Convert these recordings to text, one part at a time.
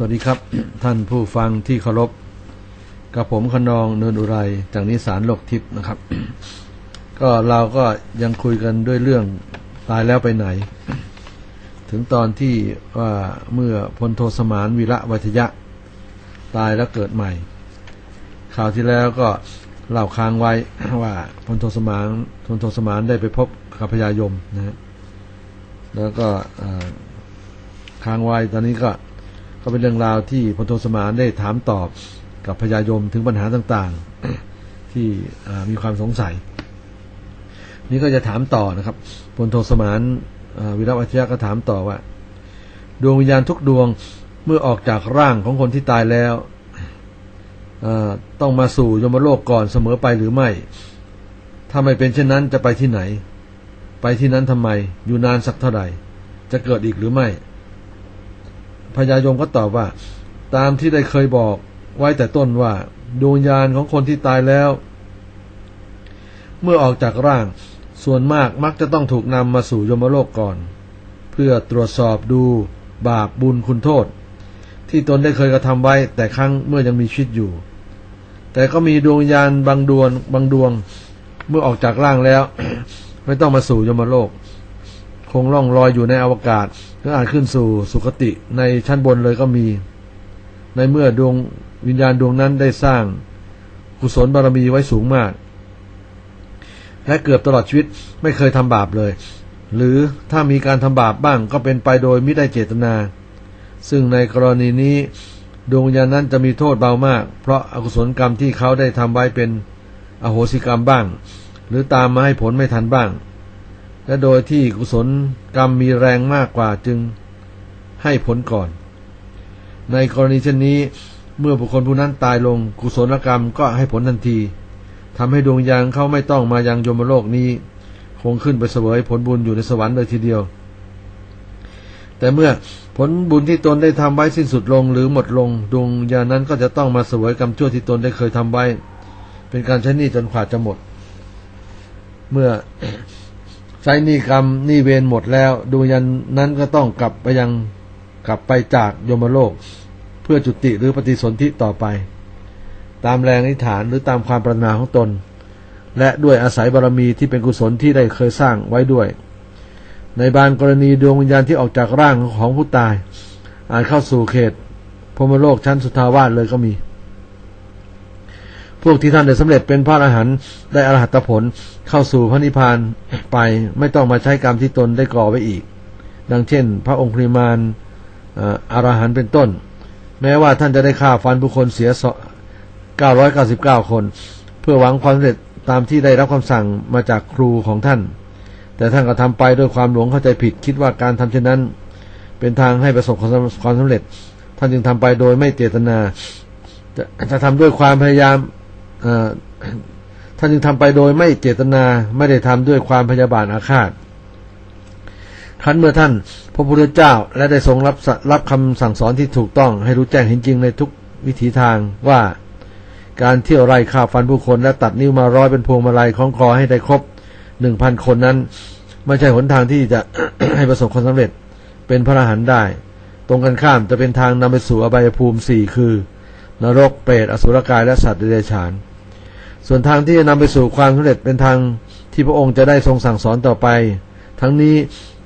สวัสดีครับ ท่านผู้ฟังที่เคารพกับผมขนองเนินอุไรจากนิสารโลกทิพย์นะครับ ก็เราก็ยังคุยกันด้วยเรื่องตายแล้วไปไหน ถึงตอนที่ว่าเมื่อพลโทสมานวีระวัทยะ ตายแล้วเกิดใหม่ข่าวที่แล้วก็เล่าค้างไว้ว่าพลโทสมานพลโทสมานได้ไปพบกับพญายมนะแล้วก็ค้างไว้ตอนนี้ก็ ก็เป็นเรื่องราวที่พลโทสมานได้ถามตอบกับพญายมถึงปัญหาต่างๆ ที่มีความสงสัย นี่ก็จะถามต่อนะครับพลโทสมานวิรวัชยะก็ถามต่อว่า ดวงวิญญาณทุกดวงเมื่อออกจากร่างของคนที่ตายแล้วต้องมาสู่ยมโลกก่อนเสมอไปหรือไม่ ถ้าไม่เป็นเช่นนั้นจะไปที่ไหน ไปที่นั้นทำไม อยู่นานสักเท่าไหร่ จะเกิดอีกหรือไม่ พญายมก็ตอบว่า ตามที่ได้เคยบอกไว้แต่ต้นว่าดวงวิญาณของคนที่ตายแล้ว เมื่อออกจากร่าง ส่วนมากมักจะต้องถูกนำมาสู่ยมโลกก่อน เพื่อตรวจสอบดูบาปบุญคุณโทษ ที่ตนได้เคยกระทำไว้แต่ครั้งเมื่อยังมีชีวิตอยู่ แต่ก็มีดวงวิญญาณบางดวงบางดวง เมื่อออกจากร่างแล้ว ไม่ต้องมาสู่ยมโลก คงล่องลอยอยู่ในอวกาศหรืออาจขึ้นสู่สุคติในชั้นบนเลยก็มี ในเมื่อดวงวิญญาณดวงนั้นได้สร้างกุศลบารมีไว้สูงมาก และเกือบตลอดชีวิตไม่เคยทำบาปเลย หรือถ้ามีการทำบาปบ้างก็เป็นไปโดยไม่ได้เจตนา ซึ่งในกรณีนี้ดวงวิญญาณนั้นจะมีโทษเบามาก เพราะอากุศลกรรมที่เขาได้ทำไว้เป็นอโหสิกรรมบ้าง หรือตามมาให้ผลไม่ทันบ้าง และโดยที่กุศลกรรมมีแรงมากกว่าจึงให้ผลก่อน ในกรณีเช่นนี้เมื่อบุคคลผู้นั้นตายลงกุศลกรรมก็ให้ผลทันทีทำให้ดวงวิญญาณเขาไม่ต้องมายังยมโลกนี้ คงขึ้นไปเสวยผลบุญอยู่ในสวรรค์เลยทีเดียว แต่เมื่อผลบุญที่ตนได้ทำไว้สิ้นสุดลงหรือหมดลง ดวงวิญญานั้นก็จะต้องมาเสวยกรรมชั่วที่ตนได้เคยทำไว้ เป็นการใช้หนี้จนขวาดจะหมด เมื่อ ใช้นี้กรรมนี้เวรหมดแล้ว ดวงวิญญาณนั้นก็ต้องกลับไปยังกลับไปจากโยมโลก เพื่อจุติหรือปฏิสนธิต่อไป ตามแรงอิฐานหรือตามความปรารถนาของตน และด้วยอาศัยบารมีที่เป็นกุศลที่ได้เคยสร้างไว้ด้วย ในบางกรณีดวงวิญญาณที่ออกจากร่างของผู้ตาย อาจเข้าสู่เขตพรมโลกชั้นสุทาวาสเลยก็มี พวกที่ท่านได้สำเร็จเป็นพระอรหันต์ได้อรหัตผลเข้าสู่พระนิพพานไปไม่ต้องมาใช้กรรมที่ตนได้ก่อไว้อีก ดังเช่น พระองค์คริมานอรหันต์เป็นต้น แม้ว่าท่านจะได้ฆ่าฟันผู้คนเสีย 999 คน เพื่อหวังความสำเร็จตามที่ได้รับคำสั่งมาจากครูของท่าน แต่ท่านก็ทำไปด้วยความหลงเข้าใจผิด คิดว่าการทำเช่นนั้น เป็นทางให้ประสบความสำควาเร็จ ท่านจึงทำไปโดยไม่เจตนา จะจะทำด้วยความพยายาม ท่านจึงทำไปโดยไม่เจตนาไม่ได้ทำด้วยความพยาบาทอาฆาตครั้นเมื่อท่านพระพุทธเจ้าและได้ทรงรับรับคำสั่งสอนที่ถูกต้องให้รู้แจ้งเห็นจริงในทุกวิถีทางว่าการเที่ยวไล่ฆ่าฟันผู้คนและตัดนิ้วมาร้อยเป็นพวงมาลัยของคอให้ได้ครบหนึ่งพันคนนั้น ไม่ใช่หนทางที่จะให้ประสบความสำเร็จเป็นพระอรหันต์ได้ ตรงกันข้ามจะเป็นทางนำไปสู่อบายภูมิสี่คือ นรกเปรตอสุรกายและสัตว์เดรัจฉาน ส่วนทางที่จะนำไปสู่ความสำเร็จเป็นทางที่พระองค์จะได้ทรงสั่งสอนต่อไป ทั้งนี้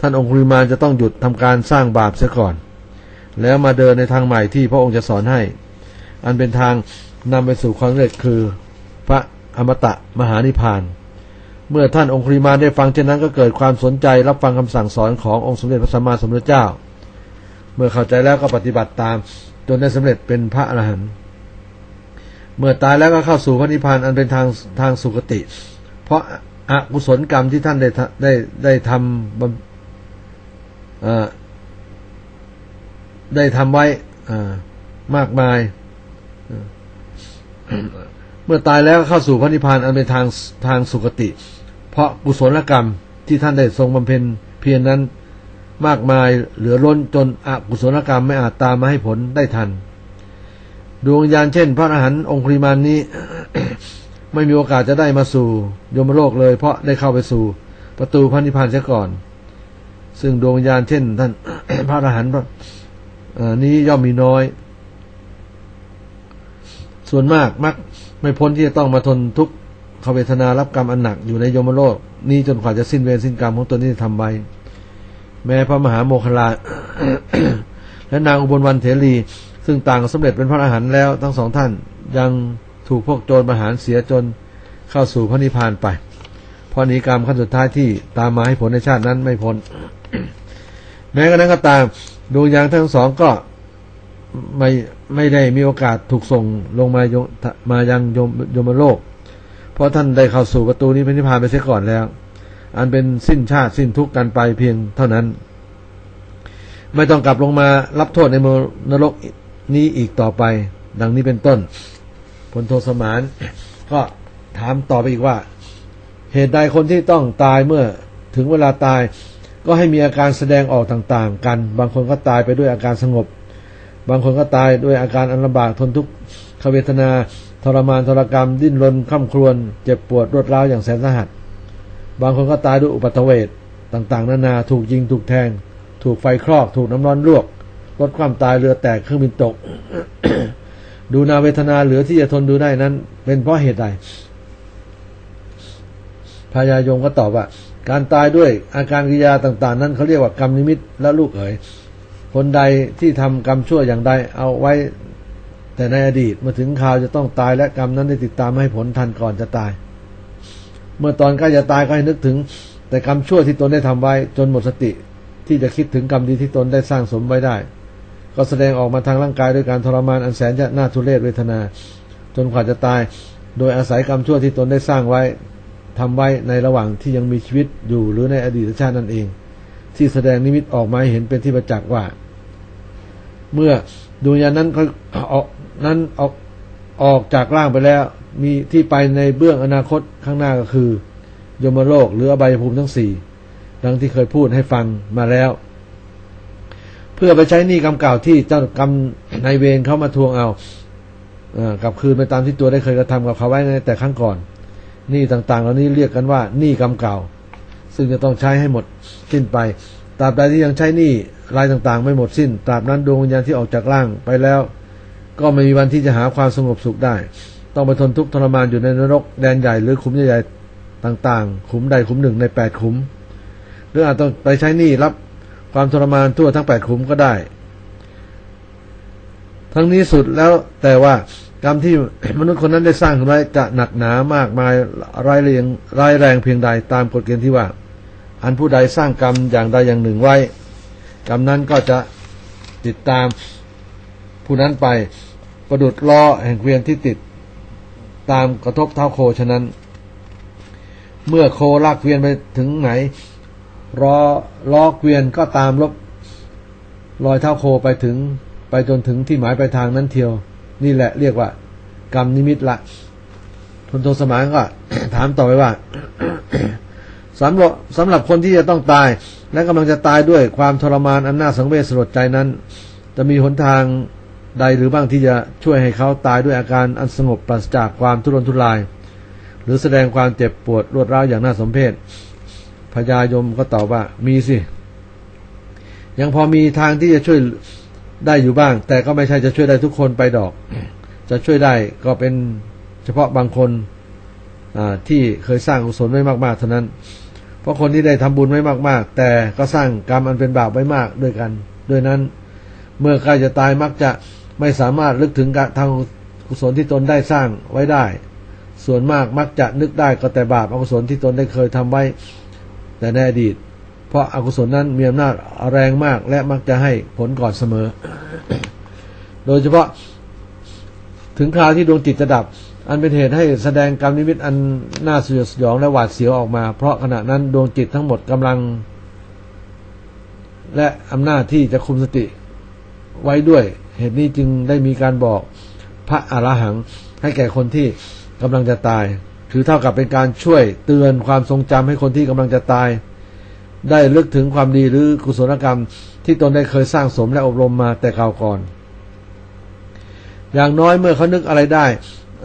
ท่านองคุริมานจะต้องหยุดทำการสร้างบาปเสียก่อน แล้วมาเดินในทางใหม่ที่พระองค์จะสอนให้ อันเป็นทางนำไปสู่ความสำเร็จคือ พระอมตะมหานิพพาน เมื่อท่านองคุริมานได้ฟังเช่นนั้นก็เกิดความสนใจรับฟังคำสั่งสอนขององค์สมเด็จพระสัมมาสัมพุทธเจ้า เมื่อเข้าใจแล้วก็ปฏิบัติตามจนได้สำเร็จเป็นพระอรหันต์ เมื่อตายแล้วก็เข้าสู่พระนิพพานอันเป็นทางทางสุคติ เพราะอกุศลกรรมที่ท่านได้ทำได้ได้ทำบำได้ทำไว้มากมาย เมื่อตายแล้วก็เข้าสู่พระนิพพานอันเป็นทางทางสุคติ เพราะกุศลกรรมที่ท่านได้ทรงบำเพ็ญเพียรนั้นมากมายเหลือล้นจนอกุศลกรรมไม่อาจตามมาให้ผลได้ทัน ดวงวิญญาณเช่น พระอรหันต์องคุริมานนี้ ไม่มีโอกาสจะได้มาสู่ยมโลกเลย เพราะได้เข้าไปสู่ประตูพระนิพพานเสียก่อน ซึ่งดวงวิญญาณเช่น ท่านพระอรหันต์นี้ย่อมมีน้อย ส่วนมากมักไม่พ้นที่จะต้องมาทนทุกขเวทนารับกรรมอันหนักอยู่ในยมโลก นี้จนกว่าจะสิ้นเวรสิ้นกรรมของตนที่ทำไว้แม้พระมหาโมคคลลาและนางอุบลวันเถรี ซึ่งต่างสำเร็จเป็นพระอรหันต์แล้วทั้งสองท่านยังถูกพวกโจรประหารเสียจนเข้าสู่พระนิพพานไปเพราะหนีกรรมขั้นสุดท้ายที่ตามมาให้ผลในชาตินั้นไม่พ้นแม้กระนั้นก็ตามดวงวิญญาณทั้งสองก็ไม่ไม่ได้มีโอกาสถูกส่งลงมายมายังยมยมโลก เพราะท่านได้เข้าสู่ประตูนี้พระนิพพานไปเสียก่อนแล้ว อันเป็นสิ้นชาติสิ้นทุกข์กันไปเพียงเท่านั้น ไม่ต้องกลับลงมารับโทษในนรก นี้อีกต่อไป ดังนี้เป็นต้นพลโทสมานก็ถามต่อไปอีกว่า เหตุใดคนที่ต้องตายเมื่อถึงเวลาตาย ก็ให้มีอาการแสดงออกต่างๆ กัน บางคนก็ตายไปด้วยอาการสงบ บางคนก็ตายด้วยอาการอันลำบากทนทุกขเวทนาทรมานทรกรรม ดิ้นรนข้าครวญเจ็บปวดรวดร้าวอย่างแสนสาหัส บางคนก็ตายด้วยอุบัติเหตุต่างๆ นานาถูกยิงถูกแทง ถูกไฟคลอก ถูกน้ำร้อนลวก ลดความตายเรือแตกเครื่องบินตก ดูนาเวทนาเหลือที่จะทนดูได้นั้น เป็นเพราะเหตุใดพญายมก็ตอบว่า การตายด้วยอาการกิยาต่าง ๆ นั้นเขาเรียกว่ากรรมนิมิตและลูกเอ๋ยคนใดที่ทำกรรมชั่วอย่างใดเอาไว้ แต่ในอดีตเมื่อถึงข่าวจะต้องตายและกรรมนั้นได้ติดตามให้ผลทันก่อนจะตาย เมื่อตอนใกล้จะตายก็ให้นึกถึง แต่กรรมชั่วที่ตนได้ทำไว้จนหมดสติ ที่จะคิดถึงกรรมดีที่ตนได้สร้างสมไว้ได้ ก็แสดงออกมาทางร่างกายด้วยการทรมานอันแสนจะน่าทุเรศเวทนา จนกว่าจะตาย โดยอาศัยกรรมชั่วที่ตนได้สร้างไว้ทำไว้ในระหว่างที่ยังมีชีวิตอยู่หรือในอดีตชาตินั่นเอง ที่แสดงนิมิตออกมาหเห็นเป็นที่ประจักษ์ว่า เมื่อดวงญาณนั้นเขาออกนั้นออกออกจากร่างไปแล้ว มีที่ไปในเบื้องอนาคตข้างหน้าก็คือ ยมโลกหรืออบายภูมิทั้งสี่ดังที่เคยพูดให้ฟังมาแล้ว เพื่อไปใช้หนี้กรรมเก่าที่เจ้ากรรมนายเวรเขามาทวงเอากลับคืนไปตามที่ตัวได้เคยกระทำกับเขาไว้ในแต่ครั้งก่อนหนี้ต่างๆ เหล่านี้เรียกกันว่าหนี้กรรมเก่า ซึ่งจะต้องใช้ให้หมดสิ้นไปตราบใดที่ยังใช้หนี้รายต่างๆ ไม่หมดสิ้นตราบนั้นดวงวิญญาณที่ออกจากร่างไปแล้ว ก็ไม่มีวันที่จะหาความสงบสุขได้ ต้องไปทนทุกข์ทรมานอยู่ในนรกแดนใหญ่หรือขุมใหญ่ๆต่างๆ ขุมใดขุมหนึ่งในแปดขุม หรืออาจต้องไปใช้หนี้รับ ความทรมานทั่วทั้งแปดขุมก็ได้ ทั้งนี้สุดแล้วแต่ว่ากรรมที่มนุษย์คนนั้นได้สร้างไว้จะหนักหนามากมายร้ายแรงร้ายแรงเพียงใดตามกฎเกณฑ์ที่ว่า อันผู้ใดสร้างกรรมอย่างใดอย่างหนึ่งไว้ กรรมนั้นก็จะติดตามผู้นั้นไปประดุดล้อแห่งเกวียนที่ติดตามกระทบเท้าโคฉะนั้น เมื่อโคลากเกวียนไปถึงไหน รอล้อเกวียนก็ตามลบรอยเท้าโคไปถึง ไปจนถึงที่หมายปลายทางนั้นเทียว นี่แหละเรียกว่า กรรมนิมิตละทนโทสมานก็ ถามต่อไปว่าสำหรับสำหรับคนที่จะต้องตาย และกำลังจะตายด้วยความทรมานอันน่าสังเวชสลดใจนั้น จะมีหนทางใดหรือบ้างที่จะช่วยให้เขาตายด้วยอาการอันสงบปราศจากความทุรนทุราย หรือแสดงความเจ็บปวดรวดร้าวอย่างน่าสมเพช พญายมก็ตอบว่ามีสิ ยังพอมีทางที่จะช่วยได้อยู่บ้าง แต่ก็ไม่ใช่จะช่วยได้ทุกคนไปดอก จะช่วยได้ก็เป็นเฉพาะบางคนที่เคยสร้างกุศลไว้มากๆเท่านั้น เพราะคนที่ได้ทำบุญไว้มาก ๆ แต่ก็สร้างกรรมอันเป็นบาปไว้มากด้วยกัน ด้วยนั้น เมื่อใกล้จะตายมักจะไม่สามารถลึกถึงการทางกุศลที่ตนได้สร้างไว้ได้ ส่วนมากมักจะนึกได้ก็แต่บาปอกุศลที่ตนได้เคยทำไว้ แต่ในอดีต เพราะอากุศลนั้นมีอำนาจแรงมากและมักจะให้ผลก่อนเสมอ โดยเฉพาะถึงคราวที่ดวงจิตจะดับ อันเป็นเหตุให้แสดงกรรมนิมิตอันน่าสยดสยองและหวาดเสียวออกมา เพราะขณะนั้นดวงจิตทั้งหมดกำลัง และอำนาจที่จะคุมสติไว้ด้วย เหตุนี้จึงได้มีการบอกพระอรหังให้แก่คนที่กำลังจะตาย ถือเท่ากับเป็นการช่วยเตือนความทรงจำให้คนที่กำลังจะตาย ได้ลึกถึงความดีหรือกุศลกรรม ที่ตนได้เคยสร้างสมและอบรมมาแต่เก่าก่อน อย่างน้อยเมื่อเขานึกอะไรได้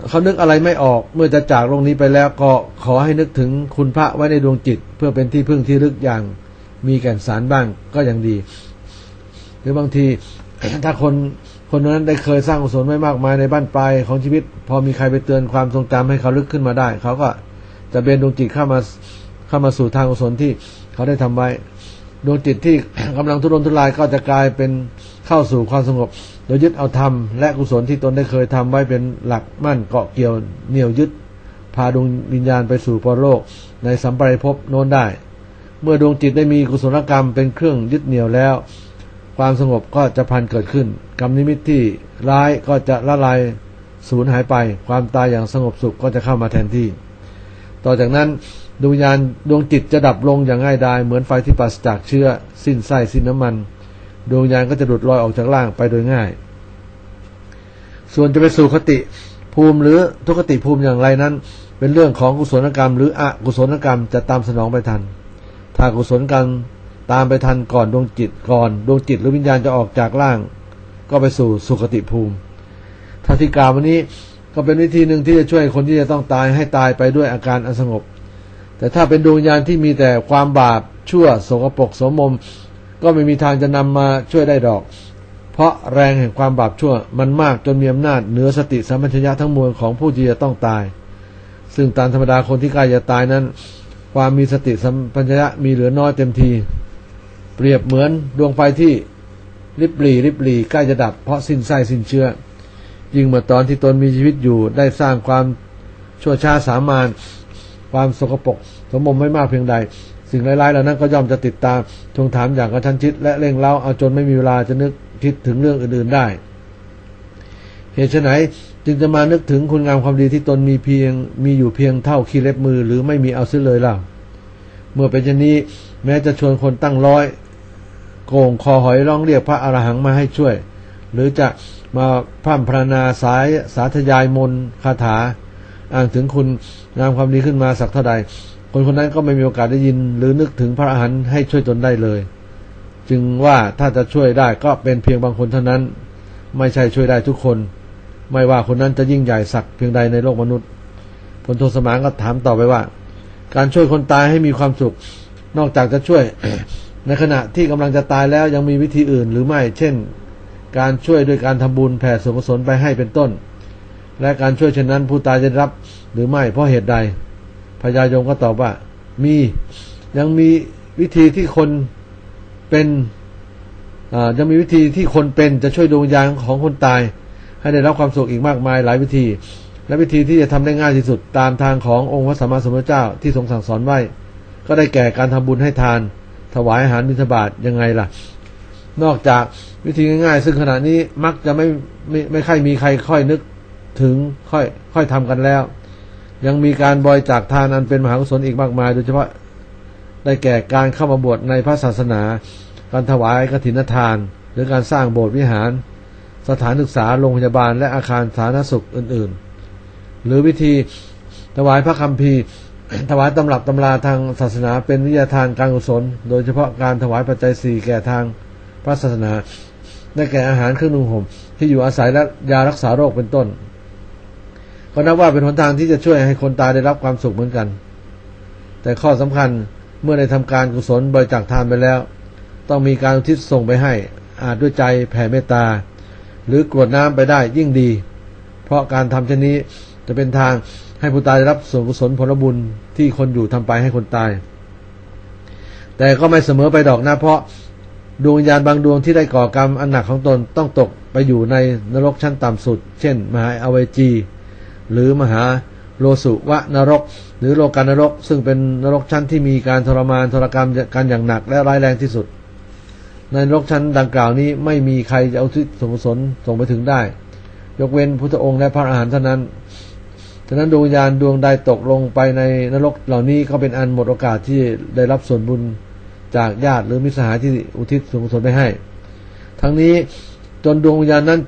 เขานึกอะไรไม่ออกเมื่อจะจากโลกนี้ไปแล้วก็ขอให้นึกถึงคุณพระไว้ในดวงจิต เพื่อเป็นที่พึ่งที่ลึกอย่างมีแก่นสารบ้างก็ยังดี หรือบางทีถ้าคน คนนั้นได้เคยสร้างกุศลไว้มากมายในบ้านปลายของชีวิต พอมีใครไปเตือนความทรงจำให้เขาลึกขึ้นมาได้ เขาก็จะเบนดวงจิตเข้ามาเข้ามาสู่ทางกุศลที่เขาได้ทำไว้ ดวงจิตที่กำลังทุรนทุรายก็จะกลายเป็นเข้าสู่ความสงบโดยยึดเอาธรรมและกุศลที่ตนได้เคยทำไว้เป็นหลักมั่นเกาะเกี่ยวเหนี่ยวยึด พาดวงวิญญาณไปสู่ปรโลก ในสัมปรายภพโน้นได้ เมื่อดวงจิตได้มีกุศลกรรมเป็นเครื่องยึดเหนี่ยวแล้ว ความสงบก็จะพันเกิดขึ้น กรรมนิมิตที่ร้ายก็จะละลายสูญหายไป ความตายอย่างสงบสุขก็จะเข้ามาแทนที่ ต่อจากนั้นดวงวิญญาณดวงจิตจะดับลงอย่างง่ายดาย เหมือนไฟที่ปราศจากเชื้อ สิ้นไส้สิ้นน้ำมัน ดวงวิญญาณก็จะหลุดลอยออกจากร่างไปโดยง่าย ส่วนจะไปสู่คติภูมิหรือทุกติภูมิอย่างไรนั้น เป็นเรื่องของกุศลกรรม หรืออกุศลกรรมจะตามสนองไปทัน ถ้ากุศลกรรม ตามไปทันก่อนดวงจิตก่อนดวงจิตหรือวิญญาณจะออกจากร่าง ก็ไปสู่สุคติภูมิถ้าที่กล่าววันนี้ก็เป็นวิธีหนึ่งที่จะช่วยคนที่จะต้องตายให้ตายไปด้วยอาการอันสงบ แต่ถ้าเป็นดวงวิญญาณที่มีแต่ความบาปชั่วโสกปรกสมมก็ไม่มีทางจะนำมาช่วยได้ดอก เพราะแรงแห่งความบาปชั่วมันมากจนมีอำนาจเหนือสติสัมปชัญญะทั้งมวลของผู้ที่จะต้องตาย ซึ่งตามธรรมดาคนที่ใกล้จะตายนั้น ความมีสติสัมปชัญญะมีเหลือน้อยเต็มที เปรียบเหมือนดวงไฟที่ริบหรี่ริบหรี่ใกล้จะดับเพราะสิ้นไส้สิ้นเชื้อ ยิ่งเมื่อตอนที่ตนมีชีวิตอยู่ได้สร้างความชั่วช้าสามานความสกปรกสมมมไม่มากเพียงใด สิ่งร้ายๆเหล่านั้นก็ย่อมจะติดตามทวงถามอย่างกระชั้นชิด และเร่งเร้าเอาจนไม่มีเวลาจะนึกคิดถึงเรื่องอื่นๆได้ เหตุไฉนจึงจะมานึกถึงคุณงามความดีที่ตนมีเพียงมีอยู่เพียงเท่าขี้เล็บมือ หรือไม่มีเอาซิเลยล่ะ เมื่อเป็นเช่นนี้แม้จะชวนคนตั้งร้อย โกงคอหอยร้องเรียกพระอรหังมาให้ช่วย หรือจะมาพร่ำพรรณนาสายสาธยายมนคาถาอ้างถึงคุณงามความดีขึ้นมาสักเท่าใด คนคนนั้นก็ไม่มีโอกาสได้ยิน หรือนึกถึงพระอรหันต์ให้ช่วยตนได้เลย จึงว่าถ้าจะช่วยได้ก็เป็นเพียงบางคนเท่านั้น ไม่ใช่ช่วยได้ทุกคน ไม่ว่าคนนั้นจะยิ่งใหญ่สักเพียงใดในโลกมนุษย์พลโทสมานก็ถามต่อไปว่า การช่วยคนตายให้มีความสุข นอกจากจะช่วย ในขณะที่กำลังจะตายแล้วยังมีวิธีอื่นหรือไม่ เช่น การช่วยด้วยการทำบุญแผ่ส่วนกุศลไปให้เป็นต้น และการช่วยเช่นนั้นผู้ตายจะรับหรือไม่เพราะเหตุใดพญายมก็ตอบว่า มียังมีวิธีที่คนเป็นยังมีวิธีที่คนเป็นจะช่วยดวงวิญญาณของคนตาย ให้ได้รับความสุขอีกมากมายหลายวิธี และวิธีที่จะทำได้ง่ายที่สุดตามทางขององค์พระสัมมาสัมพุทธเจ้าที่ทรงสั่งสอนไว้ ก็ได้แก่การทำบุญให้ทาน ถวายอาหารมิถบาทยังไงล่ะ นอกจากวิธีง่ายๆ ซึ่งขณะนี้มักจะไม่ไม่ไม่ค่อยมีใครค่อยนึกถึงค่อยค่อยทำกันแล้ว ยังมีการบริจาคทานอันเป็นมหากุศลอีกมากมาย โดยเฉพาะได้แก่การเข้ามาบวชในพระศาสนา การถวายกฐินทาน หรือการสร้างโบสถ์วิหาร สถานศึกษาโรงพยาบาลและอาคารสาธารณสุขอื่น ๆ หรือวิธีถวายพระคัมภีถวายตำรับตำราทางศาสนาเป็นวิทยาทานการกุศล โดยเฉพาะการถวายปัจจัยสี่แก่ทางพระศาสนาได้แก่อาหารเครื่องนุ่งห่มที่อยู่อาศัยและยารักษาโรคเป็นต้น ก็นับว่าเป็นหนทางที่จะช่วยให้คนตายได้รับความสุขเหมือนกัน แต่ข้อสำคัญเมื่อได้ทำการกุศลบริจาคทานไปแล้ว ต้องมีการอุทิศส่งไปให้ อาจด้วยใจแผ่เมตตา หรือกรวดน้ำไปได้ยิ่งดี เพราะการทำเช่นนี้ จะเป็นทางให้ผู้ตายได้รับส่วนกุศลผลบุญที่คนอยู่ทำไปให้คนตาย แต่ก็ไม่เสมอไปดอกนะเพราะดวงวิญญาณบางดวงที่ได้ก่อกรรมอันหนักของตนต้องตกไปอยู่ในนรกชั้นต่ำสุด เช่น มหาอเวจี หรือมหาโลสุวะนรก หรือโลกานรก ซึ่งเป็นนรกชั้นที่มีการทรมานทรกรรมกันอย่างหนักและร้ายแรงที่สุด ในนรกชั้นดังกล่าวนี้ไม่มีใครจะเอาทิศส่งกุศลส่งไปถึงได้ ยกเว้นพุทธองค์และพระอาหารเท่านั้น ฉะนั้นดวงวิญญาณดวงใดตกลงไปในนรกเหล่านี้ก็เป็นอันหมดโอกาสที่ได้รับส่วนบุญจากญาติหรือมิสหายที่อุทิศส่วนกุศลไปให้ ทั้งนี้จนดวงวิญญาณนั้น